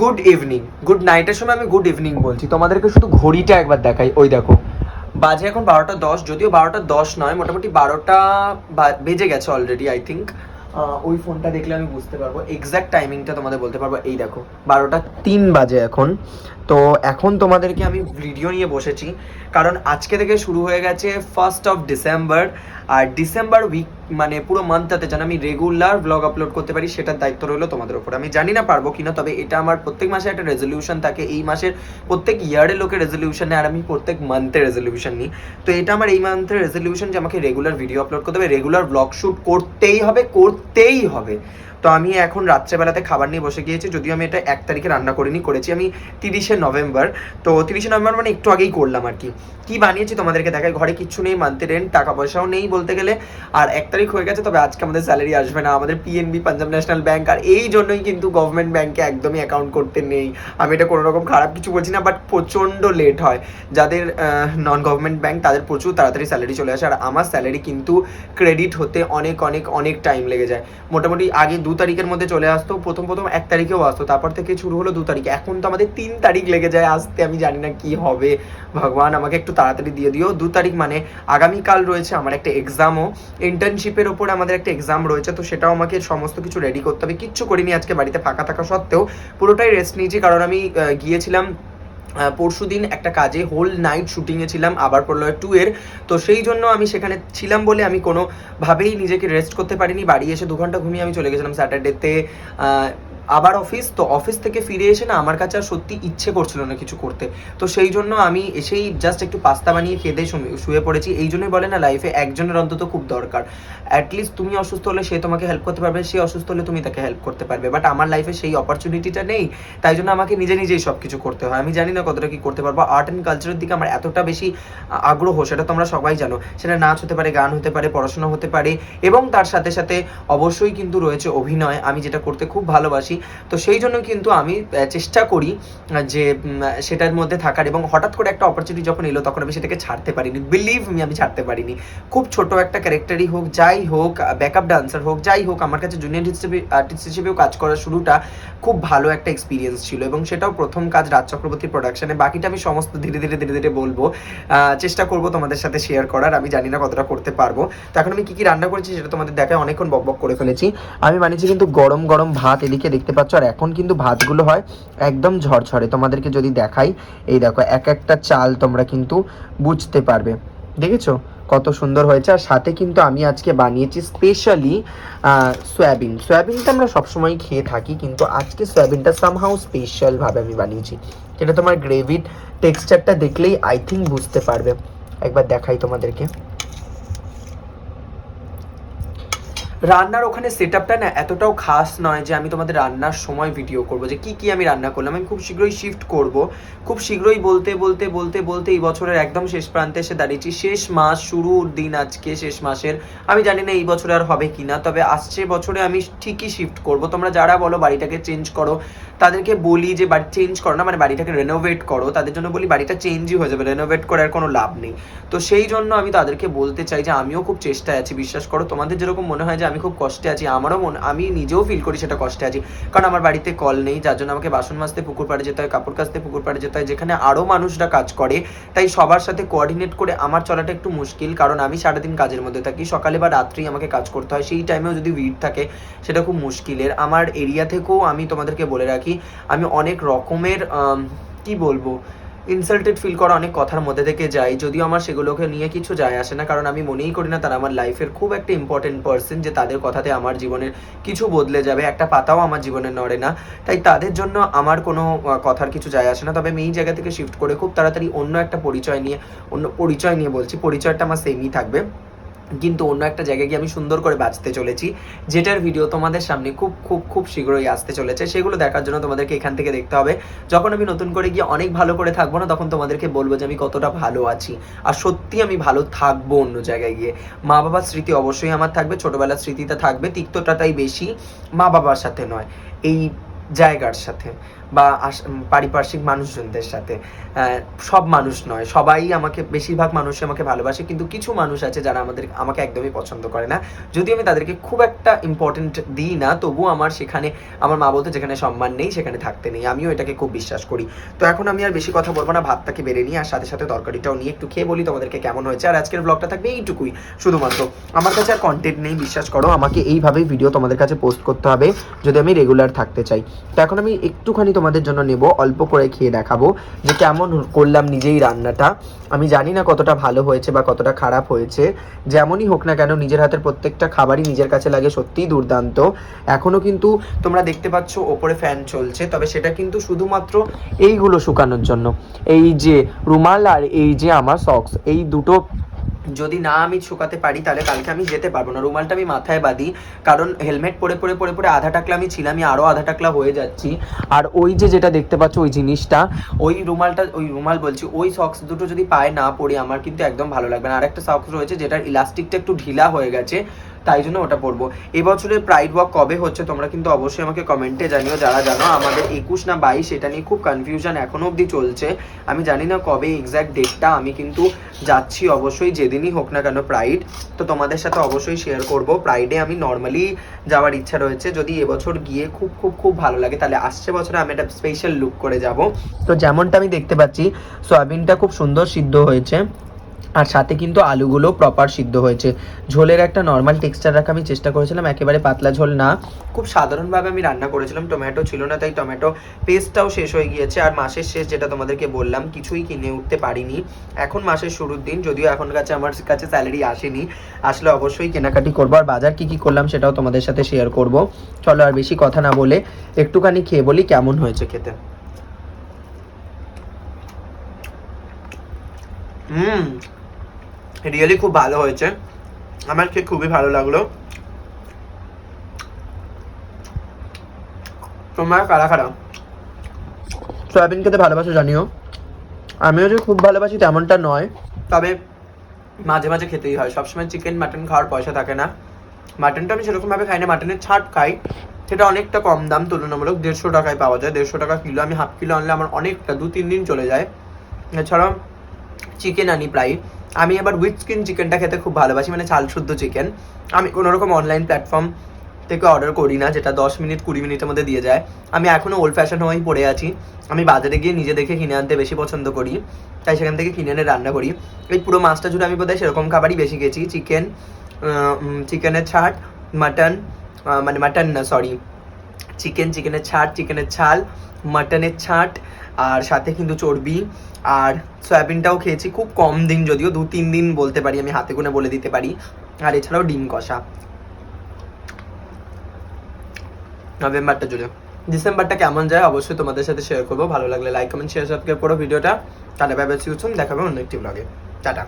Good evening good নাইটের সময় আমি good evening বলছি। তোমাদেরকে শুধু ঘড়িটা একবার দেখাই। ওই দেখো। বাজে এখন বারোটা দশ, যদিও বারোটা দশ নয়, মোটামুটি বারোটা বেজে গেছে অলরেডি আই থিঙ্ক ওই ফোনটা দেখলে আমি বুঝতে পারব। এক্স্যাক্ট টাইমিংটা তোমাদের বলতে পারব। এই দেখো, বারোটা তিন বাজে এখন। তো এখন তোমাদেরকে আমি ভিডিও নিয়ে বসেছি। কারণ আজকে থেকে শুরু হয়ে গেছে ফার্স্ট অফ ডিসেম্বর আর ডিসেম্বর উইক মানে পুরো মান্থটাতে যেন আমি রেগুলার ব্লগ আপলোড করতে পারি, সেটার দায়িত্ব রইল তোমাদের উপর। আমি জানি না পারব কিনা, তবে এটা আমার প্রত্যেক মাসে একটা রেজলিউশন থাকে। এই মাসের প্রত্যেক ইয়ারের লোকের রেজলিউশন নেয়, আর আমি প্রত্যেক মান্থের রেজলিউশন নিই। তো এটা আমার এই মান্থের রেজলিউশন যে আমাকে রেগুলার ভিডিও আপলোড করতে হবে। রেগুলার ব্লগ শ্যুট করতেই হবে করতেই হবে। তো আমি এখন রাত্রেবেলাতে খাবার নিয়ে বসে গিয়েছি, যদিও আমি এটা এক তারিখে রান্না করিনি, করেছি আমি তিরিশে নভেম্বর। তো তিরিশে নভেম্বর মানে একটু আগেই করলাম আর কি। কি বানিয়েছি তোমাদেরকে দেখাই, ঘরে কিচ্ছু নেই মান্থে রেন্ট টাকা পয়সাও নেই বলতে গেলে। আর এক তারিখ হয়ে গেছে, তবে আজকে আমাদের স্যালারি আসবে না। আমাদের পিএনবি পাঞ্জাব ন্যাশনাল ব্যাংক আর এই জন্যই কিন্তু গভর্নমেন্ট ব্যাংকে একদমই অ্যাকাউন্ট করতে নেই। আমি এটা কোনো রকম খারাপ কিছু বলছি না বাট প্রচণ্ড লেট হয়। যাদের নন গভর্নমেন্ট ব্যাংক তাদের প্রচুর তাড়াতাড়ি স্যালারি চলে আসে। আর আমার স্যালারি কিন্তু ক্রেডিট হতে অনেক অনেক অনেক টাইম লেগে যায়। মোটামুটি আগে দু তারিখের মধ্যে চলে আসতো, প্রথম প্রথম এক তারিখেও আসতো, তারপর থেকে শুরু হলো দু তারিখে। এখন তো আমাদের তিন তারিখ লেগে যায়, আসতে আমি জানি না কি হবে। ভগবান, আমাকে একটু তাড়াতাড়ি দিয়ে দিও। দু তারিখ মানে আগামীকাল রয়েছে আমার একটা এক্সামও ইন্টার্নশিপের ওপর আমাদের একটা এক্সাম রয়েছে, তো সেটাও আমাকে সমস্ত কিছু রেডি করতে হবে। কিচ্ছু করিনি আজকে বাড়িতে, ফাঁকা থাকা সত্ত্বেও। পুরোটাই রেস্ট নিয়েছি, কারণ আমি গিয়েছিলাম পরশু দিন একটা কাজে হোল নাইট শুটিংয়ে ছিলাম, আবার পড়ল টু এর। তো সেই জন্য আমি সেখানে ছিলাম বলে আমি কোনোভাবেই নিজেকে রেস্ট করতে পারিনি। বাড়ি এসে দু ঘণ্টা ঘুমিয়ে আমি চলে গেছিলাম স্যাটারডেতে আবার অফিস তো অফিস থেকে ফিরে এসে না আমার কাছে আর সত্যি ইচ্ছে করছিল না কিছু করতে। তো সেই জন্য আমি এসেই জাস্ট একটু পাস্তা বানিয়ে খেতে শুয়ে পড়েছি। এই জন্যই বলে না লাইফে একজনের অন্তত খুব দরকার। অ্যাটলিস্ট তুমি অসুস্থ হলে সে তোমাকে হেল্প করতে পারবে, সে অসুস্থ হলে তুমি তাকে হেল্প করতে পারবে। বাট আমার লাইফে সেই অপরচুনিটিটা নেই, তাই জন্য আমাকে নিজে নিজেই সব কিছু করতে হয়। আমি জানি না কতটা কি করতে পারব। আর্ট অ্যান্ড কালচারের দিকে আমার এতটা বেশি আগ্রহ, সেটা তোমরা সবাই জানো। সেটা নাচ হতে পারে, গান হতে পারে, পড়াশোনা হতে পারে। এবং তার সাথে সাথে অবশ্যই কিন্তু রয়েছে অভিনয়। আমি যেটা করতে খুব ভালোবাসি তো সেই জন্য কিন্তু আমি চেষ্টা করি যে সেটার মধ্যে থাকার এবং হঠাৎ করে একটা অপরচুনিটি যখন এলো তখন আমি সেটাকে ছাড়তে পারিনি। বিলিভ মি আমি ছাড়তে পারিনি। খুব ছোট একটা ক্যারেক্টারই হোক, যাই হোক ব্যাকআপ ডান্সার হোক, যাই হোক, আমার কাছে জুনিয়র হিসেবে আর্টিস্ট হিসেবেও কাজ করার শুরুটা খুব ভালো একটা এক্সপিরিয়েন্স ছিল এবং সেটাও প্রথম কাজ রাজ চক্রবর্তী প্রোডাকশনে বাকিটা আমি সমস্ত ধীরে ধীরে ধীরে ধীরে বলব। চেষ্টা করব তোমাদের সাথে শেয়ার করার। আমি জানি না কতটা করতে পারব। তো এখন আমি কি কি রান্না করেছি সেটা তোমাদের দেখায় অনেকক্ষণ বক বক করে ফেলেছি। আমি বানিয়েছি কিন্তু গরম গরম ভাত, এদিকে দেখতে পাচ্ছ, আর এখন কিন্তু ভাতগুলো হয় একদম ঝরঝরে। তোমাদেরকে যদি দেখাই, এই দেখো, এক একটা চাল তোমরা কিন্তু বুঝতে পারবে। দেখেছ? কত সুন্দর হয়েছে। আর সাথে কিন্তু আমি আজকে বানিয়েছি স্পেশালি সয়াবিন। সয়াবিনটা আমরা সবসময় খেয়ে থাকি, কিন্তু আজকে সয়াবিনটা সামহাউ স্পেশালভাবে আমি বানিয়েছি। সেটা তোমার গ্রেভির টেক্সচারটা দেখলেই আই থিঙ্ক বুঝতে পারবে। একবার দেখাই তোমাদেরকে। রান্নার ওখানে সেট আপটা না এতটাও খাস নয় যে আমি তোমাদের রান্নার সময় ভিডিও করব, যে কি কি আমি রান্না করলাম। আমি খুব শীঘ্রই শিফট করব। খুব শীঘ্রই বলতে বলতে বলতে বলতে এই বছরের একদম শেষ প্রান্তে এসে দাঁড়িয়েছি। শেষ মাস শুরুর দিন আজকে, শেষ মাসের। আমি জানি না এই বছরে আর হবে কিনা, তবে আসছে বছরে আমি ঠিকই শিফট করব। তোমরা যারা বলো বাড়িটাকে চেঞ্জ করো, তাদেরকে বলি যে বাড়ি চেঞ্জ করো না মানে বাড়িটাকে রেনোভেট করো। তাদের জন্য বলি বাড়িটা চেঞ্জই হয়ে যাবে রেনোভেট করার কোনো লাভ নেই। তো সেই জন্য আমি তাদেরকে বলতে চাই যে আমিও খুব চেষ্টায় আছি, বিশ্বাস করো। তোমাদের যেরকম মনে হয় যে আমি খুব কষ্টে আছি, আমারও মনে, আমি নিজেও ফিল করি সেটা কষ্টে আছি। কারণ আমার বাড়িতে কল নেই, যার জন্য আমাকে বাসন মাজতে, পুকুর পাড়ে যেতে হয়, কাপড় কাচতে, পুকুর পাড়ে যেতে হয়, যেখানে আরও মানুষরা কাজ করে। তাই সবার সাথে কোঅর্ডিনেট করে আমার চলাটা একটু মুশকিল, কারণ আমি সারাদিন কাজের মধ্যে থাকি, সকালে বা রাত্রি আমাকে কাজ করতে হয়, সেই টাইমেও যদি ভিড় থাকে, সেটা খুব মুশকিলের। আমার এরিয়া থেকেও আমি তোমাদেরকে বলে রাখি, আমি অনেক রকমের কি বলব ইনসাল্টেড ফিল করা অনেক কথার মধ্যে থেকে যাই যদিও আমার সেগুলোকে নিয়ে কিছু যায় আসে না, কারণ আমি মনেই করি না তারা আমার লাইফের খুব একটা ইম্পর্টেন্ট পার্সন যে তাদের কথাতে আমার জীবনের কিছু বদলে যাবে। একটা পাতাও আমার জীবনে নড়ে না। তাই তাদের জন্য আমার কোনো কথার কিছু যায় আসে না। তবে আমি এই জায়গা থেকে শিফট করে খুব তাড়াতাড়ি অন্য একটা পরিচয় নিয়ে, অন্য পরিচয় নিয়ে বলছি, পরিচয়টা আমার সেমই থাকবে। কিন্তু অন্য একটা জায়গায় গিয়ে আমি সুন্দর করে বাঁচতে চলেছি, যেটার ভিডিও তোমাদের সামনে খুব খুব খুব শীঘ্রই আসতে চলেছে। সেগুলো দেখার জন্য তোমাদেরকে এখান থেকে দেখতে হবে। যখন আমি নতুন করে গিয়ে অনেক ভালো করে থাকব না, তখন তোমাদেরকে বলব যে আমি কতটা ভালো আছি। আর সত্যি আমি ভালো থাকব অন্য জায়গায় গিয়ে। মা বাবার স্মৃতি অবশ্যই আমার থাকবে, ছোটবেলার স্মৃতিটা থাকবে তিক্তটাটাই বেশি মা বাবার সাথে নয়, এই জায়গার সাথে। বা পারিপার্শ্বিক মানুষজনদের সাথে। সব মানুষ নয়, সবাই আমাকে, বেশিরভাগ মানুষ আমাকে ভালোবাসে, কিন্তু কিছু মানুষ আছে যারা আমাদের, আমাকে একদমই পছন্দ করে না। যদি আমি তাদেরকে খুব একটা ইম্পর্টেন্ট দিই না তবুও আমার সেখানে, আমার মা বলতে, যেখানে সম্মান নেই, সেখানে থাকতে নেই। আমিও এটাকে খুব বিশ্বাস করি। তো এখন আমি আর বেশি কথা বলব না, ভাতটাকে বেড়ে নিই আর সাথে সাথে তরকারিটাও নিয়ে একটু খেয়ে বলি তোমাদেরকে কেমন হয়েছে। আর আজকের ব্লগটা থাকবে এইটুকুই, শুধুমাত্র। আমার কাছে আর কন্টেন্ট নেই, বিশ্বাস করো, আমাকে এইভাবেই ভিডিও তোমাদের কাছে পোস্ট করতে হবে, যদি আমি রেগুলার থাকতে চাই। তো এখন আমি একটুখানি তোমাদের জন্য নেব, অল্প করে খেয়ে দেখাবো যে কেমন করলাম নিজেই রান্নাটা। আমি জানি না কতটা ভালো হয়েছে বা কতটা খারাপ হয়েছে। যেমনই হোক না কেন, নিজের হাতের প্রত্যেকটা খাবারই নিজের কাছে লাগে সত্যিই দুর্দান্ত। এখনও কিন্তু তোমরা দেখতে পাচ্ছ ওপরে ফ্যান চলছে, তবে সেটা কিন্তু শুধুমাত্র এইগুলো শুকানোর জন্য। এই যে রুমাল আর এই যে আমার সক্স এই দুটো যদি না আমি শুকাতে পারি, তাহলে কালকে আমি যেতে পারব না। রুমালটা আমি মাথায় বাঁধি, কারণ হেলমেট পরে পরে পরে পরে আধা টাকলা আমি ছিলাম, আমি আরও আধা টাকলা হয়ে যাচ্ছি। আর ওই যে যেটা দেখতে পাচ্ছ, ওই জিনিসটা, ওই রুমালটা, ওই রুমাল বলছি, ওই সক্স দুটো যদি পায়ে না পড়ি আমার কিন্তু একদম ভালো লাগবে না। আর একটা সক্স রয়েছে, যেটার ইলাস্টিকটা একটু ঢিলা হয়ে গেছে। তাই জন্য ওটা পরবো এবছরের প্রাইড ওয়াক কবে হচ্ছে তোমরা কিন্তু অবশ্যই আমাকে কমেন্টে জানিও। যারা জানো, আমাদের একুশ না বাইশ, এটা নিয়ে খুব কনফিউশন এখনও অবধি চলছে। আমি জানি না কবে এক্স্যাক্ট ডেটটা আমি কিন্তু যাচ্ছি অবশ্যই যেদিনই হোক না কেন প্রাইড তো তোমাদের সাথে অবশ্যই শেয়ার করব। প্রাইডে আমি নর্মালি যাওয়ার ইচ্ছা রয়েছে। যদি এবছর গিয়ে খুব খুব খুব ভালো লাগে, তাহলে আসছে বছরে আমি একটা স্পেশাল লুক করে যাব। তো যেমনটা আমি দেখতে পাচ্ছি, সোয়াবিনটা খুব সুন্দর সিদ্ধ হয়েছে। আর সাথে কিন্তু আলুগুলো প্রপার সিদ্ধ হয়েছে। ঝোলের একটা নর্মাল টেক্সচার রাখা আমি চেষ্টা করেছিলাম, একেবারে পাতলা ঝোল না। খুব সাধারণভাবে আমি রান্না করেছিলাম টমেটো ছিল না, তাই টমেটো পেস্টটাও শেষ হয়ে গিয়েছে। আর মাসের শেষ যেটা তোমাদেরকে বললাম, কিছুই কিনে উঠতে পারিনি। এখন মাসের শুরুর দিন, যদিও এখন কাছে আমার কাছে স্যালারি আসেনি, আসলে অবশ্যই কেনাকাটি করব। আর বাজার কি কি করলাম সেটাও তোমাদের সাথে শেয়ার করব। চলো আর বেশি কথা না বলে একটুখানি খেয়ে বলি কেমন হয়েছে খেতে। হুম রিয়েলি খুব ভালো হয়েছে। আমার খেয়ে খুবই ভালো লাগল। তোমার কারা কারা? সয়াবিন খেতে ভালোবাসো জানিও। আমিও যে খুব ভালোবাসি তেমনটা নয়। তবে মাঝে মাঝে খেতেই হয়। সবসময় চিকেন মাটন খাওয়ার পয়সা থাকে না। মাটনটা আমি সেরকমভাবে খাই না। মাটনের ছাট খাই। সেটা অনেকটা কম দাম তুলনামূলক দেড়শো টাকায় পাওয়া যায়। দেড়শো টাকা কিলো আমি হাফ কিলো আনলে আমার অনেকটা দু তিন দিন চলে যায়। এছাড়াও চিকেন আনি প্রায় আমি আবার উইথ স্কিন চিকেনটা খেতে খুব ভালোবাসি মানে চাল শুদ্ধ চিকেন আমি কোনো রকম অনলাইন প্ল্যাটফর্ম থেকে অর্ডার করি না, যেটা দশ মিনিট, কুড়ি মিনিটের মধ্যে দিয়ে যায়। আমি এখনও ওল্ড ফ্যাশন হয়েই পড়ে আছি। আমি বাজারে গিয়ে নিজে দেখে কিনে আনতে বেশি পছন্দ করি, তাই সেখান থেকে কিনে এনে রান্না করি। এই পুরো মাছটা জুড়ে আমি বোধহয় সেরকম খাবারই বেশি গেছি চিকেন চিকেনের ছাট মাটন মানে মাটন না সরি চিকেন চিকেনের ছাট চিকেনের ছাল মাটনের ছাট আর সাথে কিন্তু চর্বি আর সয়াবিনটাও খেয়েছি খুব কম দিন যদিও, দু তিন দিন বলতে পারি, আমি হাতে গুনে বলে দিতে পারি। আর এছাড়াও ডিম কষা। নভেম্বরটা জুড়ে। ডিসেম্বরটা কেমন যায় অবশ্যই তোমাদের সাথে শেয়ার করব। ভালো লাগলে লাইক কমেন্ট শেয়ার সাবস্ক্রাইব করো ভিডিওটা। টাটা সিউছুন দেখাবে অন্য একটি ব্লগে টাটা।